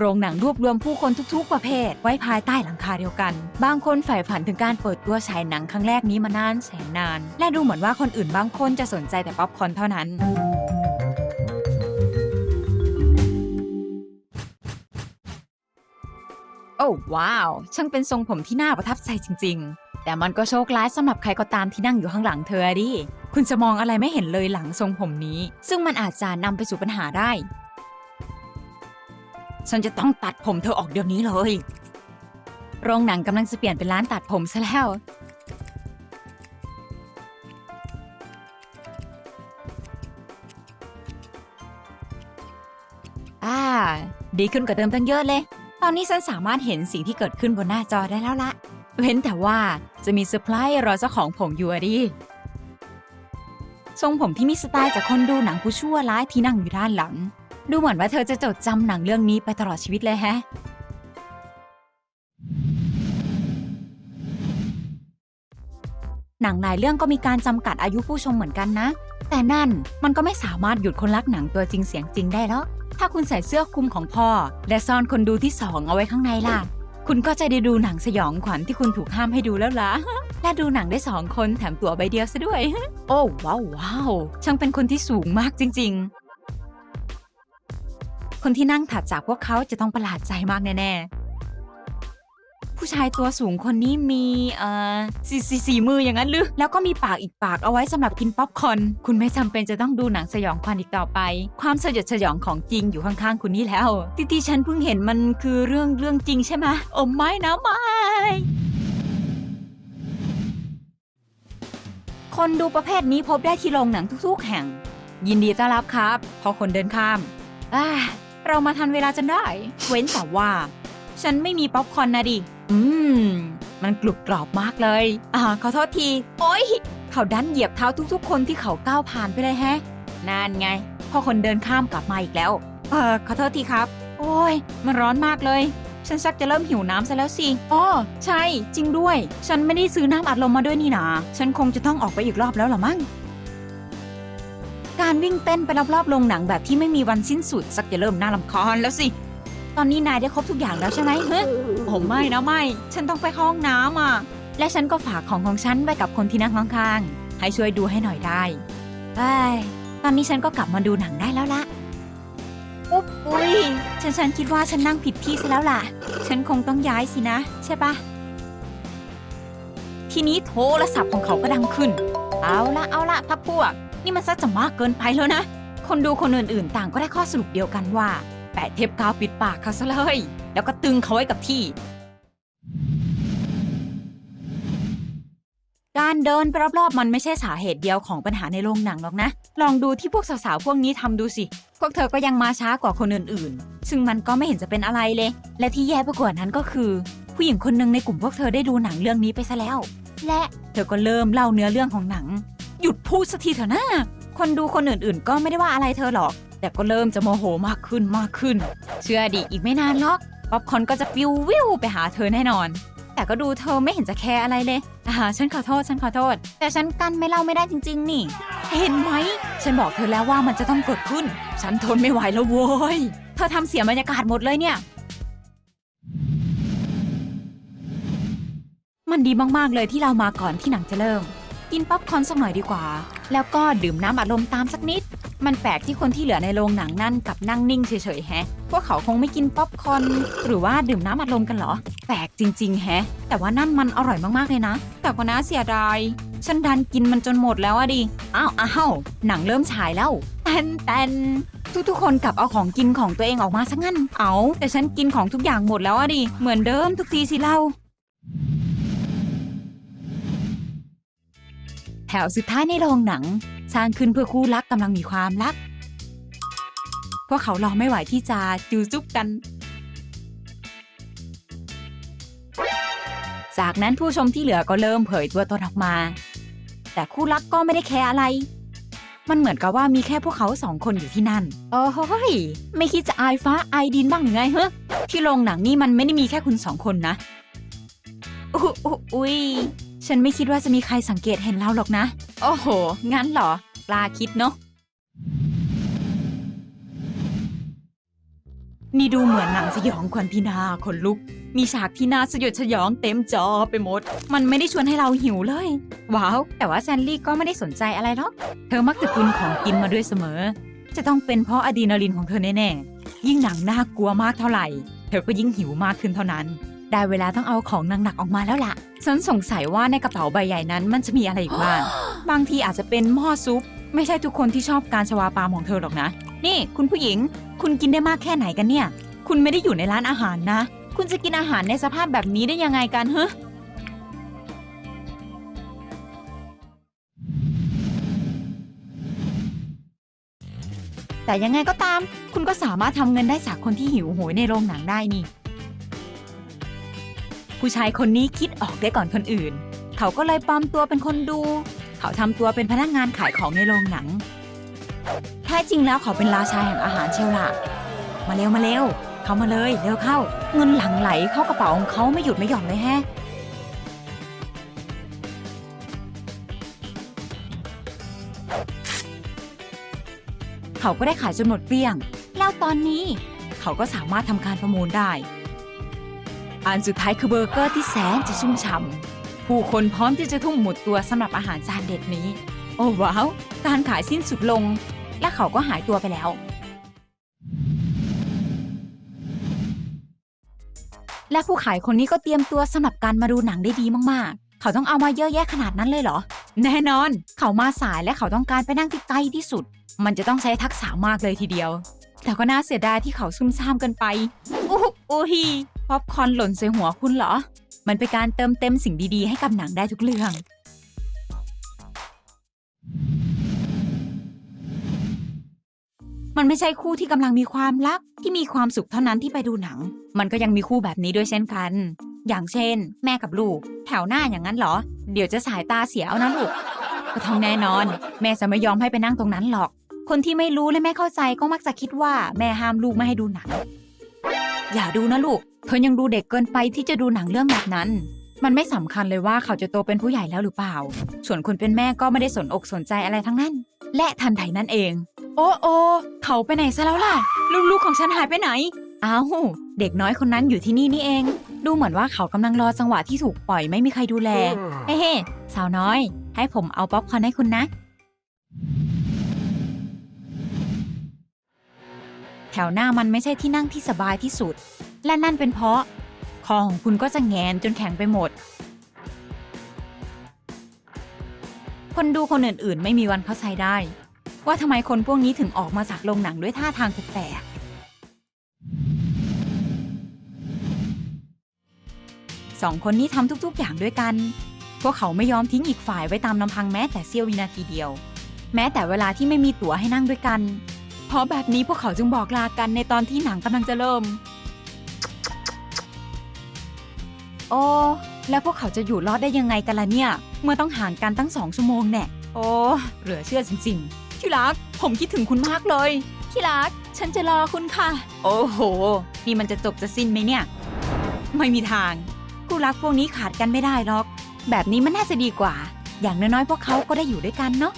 โรงหนังรวบรวมผู้คนทุกๆ ประเภท ไว้ภายใต้หลังคาเดียวกัน บางคนใฝ่ฝันถึงการเปิดตัวฉายหนังครั้งแรกนี้มานานแสนนาน และดูเหมือนว่าคนอื่นบางคนจะสนใจแต่ป๊อปคอนเท่านั้นโอ้ว้าว ช่างเป็นทรงผมที่น่าประทับใจจริง ๆ แต่มันก็โชคร้ายสำหรับใครก็ตามที่นั่งอยู่ข้างหลังเธอดิ คุณจะมองอะไรไม่เห็นเลยหลังทรงผมนี้ ซึ่งมันอาจจะนำไปสู่ปัญหาได้ ฉันจะต้องตัดผมเธอออกเดี๋ยวนี้เลย โรงหนังกำลังจะเปลี่ยนเป็นร้านตัดผมซะแล้ว อ่า ดีขึ้นกว่าเดิมตั้งเยอะเลย ตอนนี้ฉันสามารถเห็นสิ่งที่เกิดขึ้นบนหน้าจอได้แล้วละ เว้นแต่ว่าจะมีเซอร์ไพรส์รอเจ้าของผมอยู่อะดิทรงผมที่มีสไตล์จากคนดูหนังผู้ชั่วร้ายที่นั่งอยู่ด้านหลัง ดูเหมือนว่าเธอจะจดจำหนังเรื่องนี้ไปตลอดชีวิตเลยแฮะ หนังหลายเรื่องก็มีการจำกัดอายุผู้ชมเหมือนกันนะ แต่นั่นมันก็ไม่สามารถหยุดคนรักหนังตัวจริงเสียงจริงได้หรอกถ้าคุณใส่เสื้อคลุมของพ่อ และซ่อนคนดูที่สองเอาไว้ข้างในล่ะ คุณก็จะได้ดูหนังสยองขวัญที่คุณถูกห้ามให้ดูแล้วล่ะ และดูหนังได้สองคนแถมตั๋วใบเดียวซะด้วย โอ้ว้าวว้าวช่างเป็นคนที่สูงมากจริง ๆ คนที่นั่งถัดจากพวกเขาจะต้องประหลาดใจมากแน่ๆ ผู้ชายตัวสูงคนนี้มีเอ่อสี่สี่สี่มืออย่างนั้นหรือ แล้วก็มีปากอีกปากเอาไว้สำหรับกินป๊อปคอน คุณไม่จำเป็นจะต้องดูหนังสยองขวัญอีกต่อไป ความสยดสยองของจริงอยู่ข้างๆ คุณนี่แล้ว ที่ที่ฉันเพิ่งเห็นมันคือเรื่องเรื่องจริงใช่ไหมโอ้ไม่นะไม่คนดูประเภทนี้พบได้ที่โรงหนังทุกๆ แห่ง ยินดีต้อนรับครับ พอคนเดินข้ามอ่า เรามาทันเวลาจนได้ เว้นแต่ว่า ฉันไม่มีป๊อปคอร์นนะดิ อืม มันกรุบกรอบมากเลย อ่า ขอโทษที โอ๊ย เขาดันเหยียบเท้าทุกๆ คนที่เขาก้าวผ่านไปเลยแฮะนั่นไงพอคนเดินข้ามกลับมาอีกแล้ว เออขอโทษทีครับ โอ้ย มันร้อนมากเลย ฉันชักจะเริ่มหิวน้ำซะแล้วสิอ๋อใช่ จริงด้วย ฉันไม่ได้ซื้อน้ำอัดลมมาด้วยนี่นา ฉันคงจะต้องออกไปอีกรอบแล้วล่ะมั้ง การวิ่งเต้นไปรอบๆโรงหนังแบบที่ไม่มีวันสิ้นสุดสักจะเริ่มน่ารำคาญแล้วสิ ตอนนี้นายได้ครบทุกอย่างแล้วใช่ไหมเฮ้ยผมไม่นะไม่ ฉันต้องไปเข้าห้องน้ำอะ และฉันก็ฝากของของฉันไว้กับคนที่นั่งข้างๆ ให้ช่วยดูให้หน่อยได้เอ้ยตอนนี้ฉันก็กลับมาดูหนังได้แล้วละอุ๊บอุ้ยฉันฉันคิดว่าฉันนั่งผิดที่ซะแล้วล่ะ ฉันคงต้องย้ายสินะ ใช่ปะทีนี้โทรศัพท์ของเขาก็ดังขึ้น เอาละเอาละพักพวก นี่มันซะจะมากเกินไปแล้วนะ คนดูคนอื่นๆ ต่างก็ได้ข้อสรุปเดียวกันว่า แปะเทปกาวปิดปากเขาซะเลย แล้วก็ตึงเขาไว้กับที่ การเดินไปรอบๆมันไม่ใช่สาเหตุเดียวของปัญหาในโรงหนังหรอกนะ ลองดูที่พวกสาวๆ พวกนี้ทำดูสิ พวกเธอก็ยังมาช้ากว่าคนอื่นๆ ซึ่งมันก็ไม่เห็นจะเป็นอะไรเลย และที่แย่ไปกว่านั้นก็คือ ผู้หญิงคนหนึ่งในกลุ่มพวกเธอได้ดูหนังเรื่องนี้ไปซะแล้ว และเธอก็เริ่มเล่าเนื้อเรื่องของหนัง หยุดพูดสักทีเถอะนะคนดูคนอื่นๆ ก็ไม่ได้ว่าอะไรเธอหรอก แต่ก็เริ่มจะโมโหมากขึ้นมากขึ้น เชื่อดิอีกไม่นานหรอกป๊อปคอนก็จะปิววิวไปหาเธอแน่นอน แต่ก็ดูเธอไม่เห็นจะแคร์อะไรเลยอ่าฉันขอโทษฉันขอโทษ แต่ฉันกันไม่เล่าไม่ได้จริง ๆ นี่ เห็นไหม ฉันบอกเธอแล้วว่ามันจะต้องเกิดขึ้น ฉันทนไม่ไหวแล้วโว้ยเธอทำเสียบรรยากาศหมดเลยเนี่ย มันดีมากๆเลยที่เรามาก่อนที่หนังจะเริ่ม กินป๊อปคอร์นสักหน่อยดีกว่า แล้วก็ดื่มน้ำอัดลมตามสักนิด มันแปลกที่คนที่เหลือในโรงหนังนั่นกับนั่งนิ่งเฉยๆแฮะ พวกเขาคงไม่กินป๊อปคอร์นหรือว่าดื่มน้ำอัดลมกันเหรอ แปลกจริงๆแฮะ แต่ว่านั่นมันอร่อยมากๆเลยนะ แต่ก็น่าเสียดาย ฉันดันกินมันจนหมดแล้วอะดิ อ้าวอ้าวหนังเริ่มฉายแล้วแตนแตนทุกๆคนกลับเอาของกินของตัวเองออกมาซะงั้น เอา แต่ฉันกินของทุกอย่างหมดแล้วอะดิ เหมือนเดิมทุกทีสิเล่า แถวสุดท้ายในโรงหนัง สร้างขึ้นเพื่อคู่รักกำลังมีความรัก พวกเขารอไม่ไหวที่จะจูจุ๊บกัน จากนั้นผู้ชมที่เหลือก็เริ่มเผยตัวตนออกมา แต่คู่รักก็ไม่ได้แคร์อะไร มันเหมือนกับว่ามีแค่พวกเขาสองคนอยู่ที่นั่น โอ้โหยไม่คิดจะอายฟ้าอายดินบ้างหรือไงเฮ้ที่โรงหนังนี่มันไม่ได้มีแค่คุณสองคนนะ อุ๊ยอุ๊ยอุ๊ย ฉันไม่คิดว่าจะมีใครสังเกตเห็นเราหรอกนะ โอ้โห งั้นเหรอกล้าคิดเนาะ นี่ดูเหมือนหนังสยองขวัญที่น่าขนลุก มีฉากที่น่าสยดสยองเต็มจอไปหมด มันไม่ได้ชวนให้เราหิวเลย ว้าว แต่ว่าแซนลี่ก็ไม่ได้สนใจอะไรหรอก เธอมักจะตุนของกินมาด้วยเสมอ จะต้องเป็นเพราะอะดรีนาลินของเธอแน่ๆ ยิ่งหนังน่ากลัวมากเท่าไหร่ เธอก็ยิ่งหิวมากขึ้นเท่านั้น ได้เวลาต้องเอาของหนักๆออกมาแล้วล่ะ ฉันสงสัยว่าในกระเป๋าใบใหญ่นั้นมันจะมีอะไรอีกบ้าง บางทีอาจจะเป็นหม้อซุป ไม่ใช่ทุกคนที่ชอบการชวาปามของเธอหรอกนะ นี่ คุณผู้หญิง คุณกินได้มากแค่ไหนกันเนี่ย คุณไม่ได้อยู่ในร้านอาหารนะ คุณจะกินอาหารในสภาพแบบนี้ได้ยังไงกันเฮ้แต่ยังไงก็ตาม คุณก็สามารถทำเงินได้จากคนที่หิวโหยในโรงหนังได้นี่ ผู้ชายคนนี้คิดออกได้ก่อนคนอื่น เขาก็เลยปลอมตัวเป็นคนดู เขาทำตัวเป็นพนักงานขายของในโรงหนัง แท้จริงแล้วเขาเป็นราชาแห่งอาหารเชียวล่ะมาเร็วมาเร็ว เขามาเลยเร็วเข้า เงินหลั่งไหลเข้ากระเป๋าของเขาไม่หยุดไม่หย่อนเลยแฮะเขาก็ได้ขายจนหมดเกลี้ยง แล้วตอนนี้ เขาก็สามารถทำการประมูลได้ อันสุดท้ายคือเบอร์เกอร์ที่แสนจะชุ่มฉ่ำผู้คนพร้อมที่จะทุ่มหมดตัวสำหรับอาหารจานเด็ดนี้ โอ้ว้าวการขายสิ้นสุดลง และเขาก็หายตัวไปแล้ว และผู้ขายคนนี้ก็เตรียมตัวสำหรับการมาดูหนังได้ดีมากๆ เขาต้องเอามาเยอะแยะขนาดนั้นเลยเหรอ แน่นอน เขามาสายและเขาต้องการไปนั่งที่ใกล้ที่สุด มันจะต้องใช้ทักษะมากเลยทีเดียว แต่ก็น่าเสียดายที่เขาซุ่มซ่ามเกันไปอู้หูอู้ฮี ป๊อปคอนหล่นใส่หัวคุณเหรอ มันเป็นการเติมเต็มสิ่งดีๆ ให้กับหนังได้ทุกเรื่อง มันไม่ใช่คู่ที่กำลังมีความรักที่มีความสุขเท่านั้นที่ไปดูหนัง มันก็ยังมีคู่แบบนี้ด้วยเช่นกัน อย่างเช่น แม่กับลูก แถวหน้าอย่างนั้นเหรอ เดี๋ยวจะสายตาเสียเอานะลูกก็ต้องแน่นอน แม่จะไม่ยอมให้ไปนั่งตรงนั้นหรอก คนที่ไม่รู้และไม่เข้าใจก็มักจะคิดว่าแม่ห้ามลูกไม่ให้ดูหนัง อย่าดูนะลูก เธอยังดูเด็กเกินไปที่จะดูหนังเรื่องแบบนั้น มันไม่สำคัญเลยว่าเขาจะโตเป็นผู้ใหญ่แล้วหรือเปล่า ส่วนคนเป็นแม่ก็ไม่ได้สนอกสนใจอะไรทั้งนั้น และทันใดนั้นเอง โอ้โอเขาไปไหนซะแล้วล่ะ ลูกๆของฉันหายไปไหน อ้าวเด็กน้อยคนนั้นอยู่ที่นี่นี่เอง ดูเหมือนว่าเขากำลังรอจังหวะที่ถูกปล่อยไม่มีใครดูแล เฮ้เฮ้สาวน้อย ให้ผมเอาป๊อปคอร์นให้คุณนะ แถวหน้ามันไม่ใช่ที่นั่งที่สบายที่สุด และนั่นเป็นเพราะ คอของคุณก็จะแงนจนแข็งไปหมด คนดูคนอื่นๆ ไม่มีวันเข้าใจได้ ว่าทำไมคนพวกนี้ถึงออกมาจากโรงหนังด้วยท่าทางแปลกๆสองคนนี้ทำทุก ๆ อย่างด้วยกัน พวกเขาไม่ยอมทิ้งอีกฝ่ายไว้ตามลำพังแม้แต่เสี้ยววินาทีเดียว แม้แต่เวลาที่ไม่มีตั๋วให้นั่งด้วยกัน เพราะแบบนี้พวกเขาจึงบอกลากันในตอนที่หนังกำลังจะเริ่ม โอ้ แล้วพวกเขาจะอยู่รอดได้ยังไงกันล่ะเนี่ย เมื่อต้องห่างกันตั้งสองชั่วโมงแน่ โอ้เหลือเชื่อจริงๆ ที่รัก ผมคิดถึงคุณมากเลย ที่รัก ฉันจะรอคุณค่ะ โอ้โห นี่มันจะจบจะสิ้นไหมเนี่ย ไม่มีทางคู่รักพวกนี้ขาดกันไม่ได้หรอก แบบนี้มันน่าจะดีกว่า อย่างน้อยๆ พวกเขาก็ได้อยู่ด้วยกันเนาะ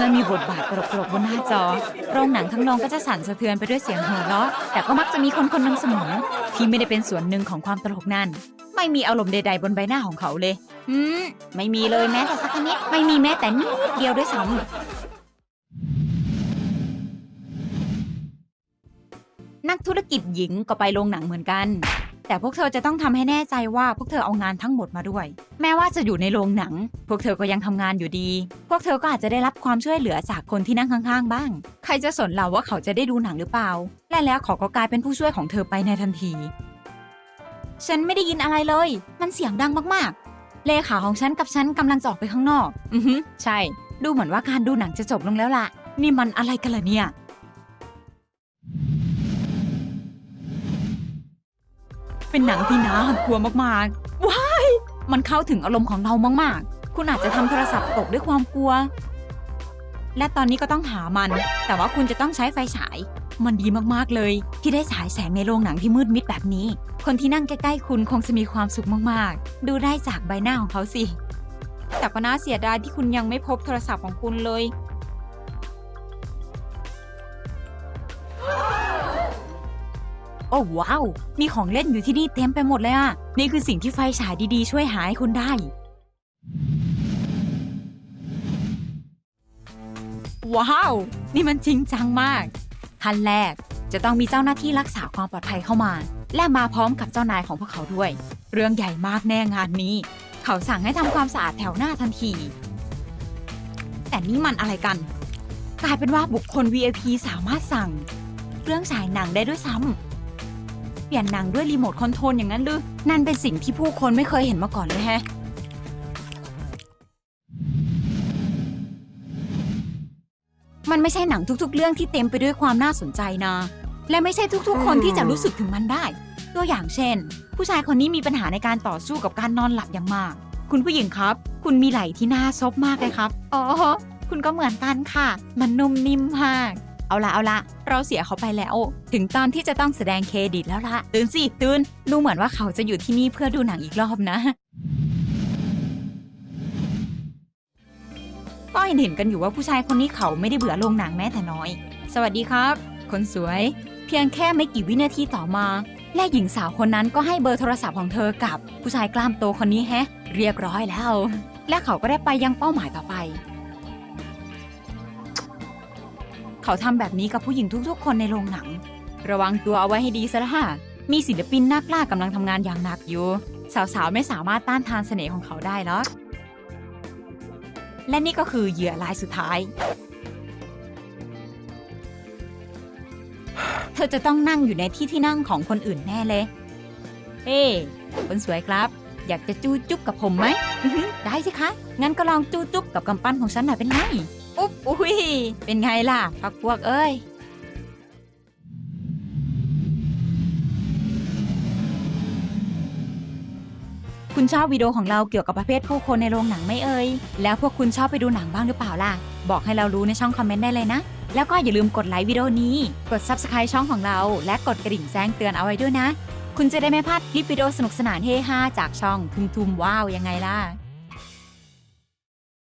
มื่อมีบทบาทตลกๆบนหน้าจอโรงหนังทั้งโรงก็จะสั่นสะเทือนไปด้วยเสียงหัวเราะแต่ก็มักจะมีคนคนหนึ่งเสมอที่ไม่ได้เป็นส่วนหนึ่งของความตลกนั่นไม่มีอารมณ์ใด ๆ บนใบหน้าของเขาเลยอืมไม่มีเลยแม้แต่สักนิดไม่มีแม้แต่นิดเดียวด้วยซ้ำนักธุรกิจหญิงก็ไปโรงหนังเหมือนกัน แต่พวกเธอจะต้องทำให้แน่ใจว่าพวกเธอเอางานทั้งหมดมาด้วย แม้ว่าจะอยู่ในโรงหนัง พวกเธอก็ยังทำงานอยู่ดี พวกเธอก็อาจจะได้รับความช่วยเหลือจากคนที่นั่งข้างๆ บ้าง ใครจะสนเราว่าเขาจะได้ดูหนังหรือเปล่า และแล้วเขาก็กลายเป็นผู้ช่วยของเธอไปในทันที ฉันไม่ได้ยินอะไรเลย มันเสียงดังมากๆ เลขาของฉันกับฉันกำลังจะออกไปข้างนอก อือฮึใช่ ดูเหมือนว่าการดูหนังจะจบลงแล้วล่ะ นี่มันอะไรกันล่ะเนี่ย เป็นหนังที่น่ากลัวมากๆ ว้าย มันเข้าถึงอารมณ์ของเรามากๆ คุณอาจจะทำโทรศัพท์ตกด้วยความกลัว และตอนนี้ก็ต้องหามัน แต่ว่าคุณจะต้องใช้ไฟฉาย มันดีมากๆเลย ที่ได้ฉายแสงในโรงหนังที่มืดมิดแบบนี้ คนที่นั่งใกล้ๆคุณคงจะมีความสุขมากๆ ดูได้จากใบหน้าของเขาสิ แต่ก็น่าเสียดายที่คุณยังไม่พบโทรศัพท์ของคุณเลย โอ้ว้าว มีของเล่นอยู่ที่นี่เต็มไปหมดเลยอะนี่คือสิ่งที่ไฟฉายดีๆ ช่วยหาให้คุณได้ ว้าว นี่มันจริงจังมากขั้นแรกจะต้องมีเจ้าหน้าที่รักษาความปลอดภัยเข้ามา และมาพร้อมกับเจ้านายของพวกเขาด้วย เรื่องใหญ่มากแน่งานนี้ เขาสั่งให้ทำความสะอาดแถวหน้าทันที แต่นี่มันอะไรกัน กลายเป็นว่าบุคคล VIP สามารถสั่งเครื่องฉายหนังได้ด้วยซ้ำ เปลี่ยนหนังด้วยรีโมทคอนโทรลอย่างนั้นหรือนั่นเป็นสิ่งที่ผู้คนไม่เคยเห็นมาก่อนเลยแฮะ มันไม่ใช่หนังทุกๆ เรื่องที่เต็มไปด้วยความน่าสนใจนะ และไม่ใช่ทุกๆ คนที่จะรู้สึกถึงมันได้ ตัวอย่างเช่น ผู้ชายคนนี้มีปัญหาในการต่อสู้กับการนอนหลับอย่างมาก คุณผู้หญิงครับ คุณมีไหล่ที่น่าซบมากเลยครับ อ๋อ คุณก็เหมือนกันค่ะ มันนุ่มนิ่มมาก เอาละเอาละเราเสียเขาไปแล้ว ถึงตอนที่จะต้องแสดงเครดิตแล้วละตื่นสิตื่นดูเหมือนว่าเขาจะอยู่ที่นี่เพื่อดูหนังอีกรอบนะ ก็เห็นเห็นกันอยู่ว่าผู้ชายคนนี้เขาไม่ได้เบื่อโรงหนังแม้แต่น้อย สวัสดีครับ คนสวย เพียงแค่ไม่กี่วินาทีต่อมา และหญิงสาวคนนั้นก็ให้เบอร์โทรศัพท์ของเธอกับ ผู้ชายกล้ามโตคนนี้แฮะ เรียบร้อยแล้ว และเขาก็ได้ไปยังเป้าหมายต่อไป เขาทำแบบนี้กับผู้หญิงทุกๆ คนในโรงหนัง ระวังตัวเอาไว้ให้ดีซะละค่ะ มีศิลปินนักล่ากำลังทำงานอย่างหนักอยู่ สาวๆ ไม่สามารถต้านทานเสน่ห์ของเขาได้หรอกและนี่ก็คือเหยื่อรายสุดท้าย เธอจะต้องนั่งอยู่ในที่ที่นั่งของคนอื่นแน่เลยเฮ้คนสวยครับ อยากจะจู้จุ๊บกับผมไหม ได้สิคะ งั้นก็ลองจู้จุ๊บกับกำปั้นของฉันหน่อยเป็นไงุ๊บอุ้ยเป็นไงล่ะพักพวกเอ้ยคุณชอบวิดีโอของเราเกี่ยวกับประเภทผู้คนในโรงหนังไหมเอ่ย แล้วพวกคุณชอบไปดูหนังบ้างหรือเปล่าล่ะ บอกให้เรารู้ในช่องคอมเมนต์ได้เลยนะ แล้วก็อย่าลืมกดไลค์วิดีโอนี้ กด Subscribe ช่องของเรา และกดกระดิ่งแจ้งเตือนเอาไว้ด้วยนะ คุณจะได้ไม่พลาดคลิปวิดีโอสนุกสนานเฮฮาจากช่องทุมทุมว้าวยังไงล่ะ